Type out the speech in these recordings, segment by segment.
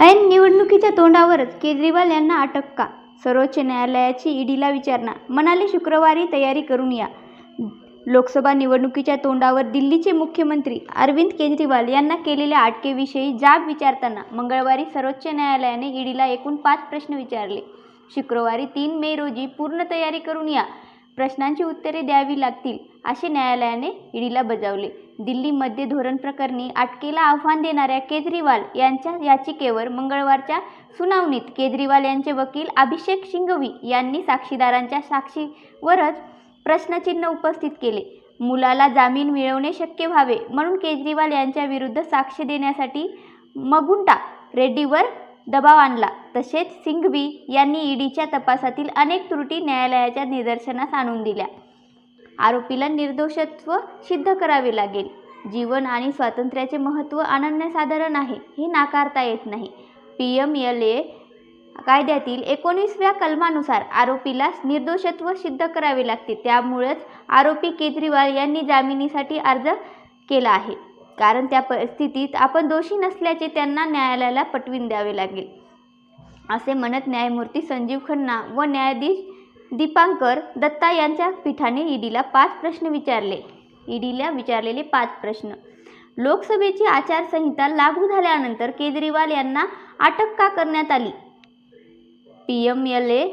ऐन निवडणुकीच्या तोंडावरच केजरीवाल यांना अटक का? सर्वोच्च न्यायालयाची ईडीला विचारणा. म्हणाले शुक्रवारी तयारी करून या. लोकसभा निवडणुकीच्या तोंडावर दिल्लीचे मुख्यमंत्री अरविंद केजरीवाल यांना केलेल्या अटकेविषयी जाब विचारताना मंगळवारी सर्वोच्च न्यायालयाने ईडीला एकूण पाच प्रश्न विचारले. शुक्रवारी तीन मे रोजी पूर्ण तयारी करून या. प्रश्नांची उत्तरे द्यावी लागतील असे न्यायालयाने ईडीला बजावले. दिल्लीमध्ये धोरण प्रकरणी अटकेला आव्हान देणाऱ्या केजरीवाल यांच्या याचिकेवर मंगळवारच्या सुनावणीत केजरीवाल यांचे वकील अभिषेक शिंगवी यांनी साक्षीदारांच्या साक्षीवरच प्रश्नचिन्ह उपस्थित केले. मुलाला जामीन मिळवणे शक्य व्हावे म्हणून केजरीवाल यांच्या विरुद्ध साक्ष देण्यासाठी मगुंटा रेड्डीवर दबाव आणला. तसेच सिंघवी यांनी ईडीच्या तपासातील अनेक त्रुटी न्यायालयाच्या निदर्शनास आणून दिल्या. आरोपीला निर्दोषत्व सिद्ध करावे लागेल. जीवन आणि स्वातंत्र्याचे महत्त्व अनन्यसाधारण आहे हे नाकारता येत नाही. पी एम एल ए कायद्यातील एकोणीसव्या कलमानुसार आरोपीला निर्दोषत्व सिद्ध करावे लागते. त्यामुळेच आरोपी केजरीवाल यांनी जामिनीसाठी अर्ज केला आहे. कारण त्या परिस्थितीत आपण दोषी नसल्याचे त्यांना न्यायालयाला पटवून द्यावे लागेल. असे म्हणत न्यायमूर्ती संजीव खन्ना व न्यायाधीश दीपांकर दत्ता यांच्या पीठाने ईडीला पाच प्रश्न विचारले. ईडीला विचारलेले पाच प्रश्न. लोकसभेची आचारसंहिता लागू झाल्यानंतर केजरीवाल यांना अटक का करण्यात आली? पी एम एल ए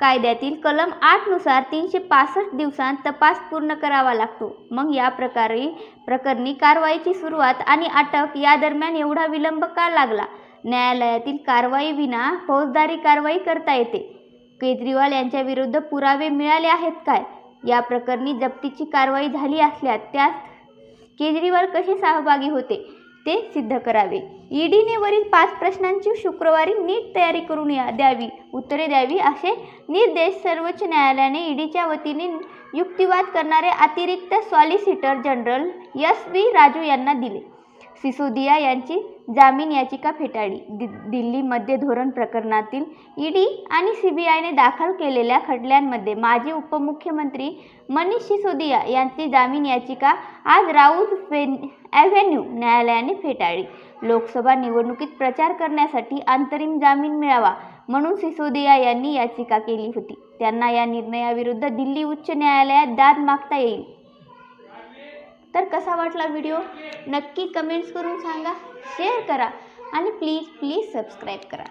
कायद्यातील कलम आठनुसार तीनशे पासष्ट दिवसांत तपास पूर्ण करावा लागतो. मग या प्रकारे प्रकरणी कारवाईची सुरुवात आणि अटक या दरम्यान एवढा विलंब का लागला? न्यायालयातील कारवाई विना फौजदारी कारवाई करता येते. केजरीवाल यांच्या विरुद्ध पुरावे मिळाले आहेत काय? या प्रकरणी जप्तीची कारवाई झाली असल्यास त्यात केजरीवाल कसे सहभागी होते? ते सिद्ध करावे. ईडीने वरील पाच प्रश्नांची शुक्रवारी नीट तयारी करून या द्यावी. उत्तरे द्यावी असे निर्देश सर्वोच्च न्यायालयाने ईडीच्या वतीने युक्तिवाद करणारे अतिरिक्त solicitor general S V Raju यांना दिले. सिसोदिया यांची जामीन याचिका फेटाळली. दि दिल्लीमध्ये धोरण प्रकरणातील ईडी आणि सी बी आयने दाखल केलेल्या खटल्यांमध्ये माजी उपमुख्यमंत्री मनीष सिसोदिया यांची जामीन याचिका आज राऊत फेन ॲव्हेन्यू न्यायालयाने फेटाळली. लोकसभा निवडणुकीत प्रचार करण्यासाठी अंतरिम जामीन मिळावा म्हणून सिसोदिया यांनी याचिका केली होती. त्यांना या निर्णयाविरुद्ध दिल्ली उच्च न्यायालयात दाद मागता येईल. तर कसा वाटला व्हिडिओ नक्की कमेंट्स करून सांगा शेअर करा आणि प्लीज प्लीज सबस्क्राईब करा.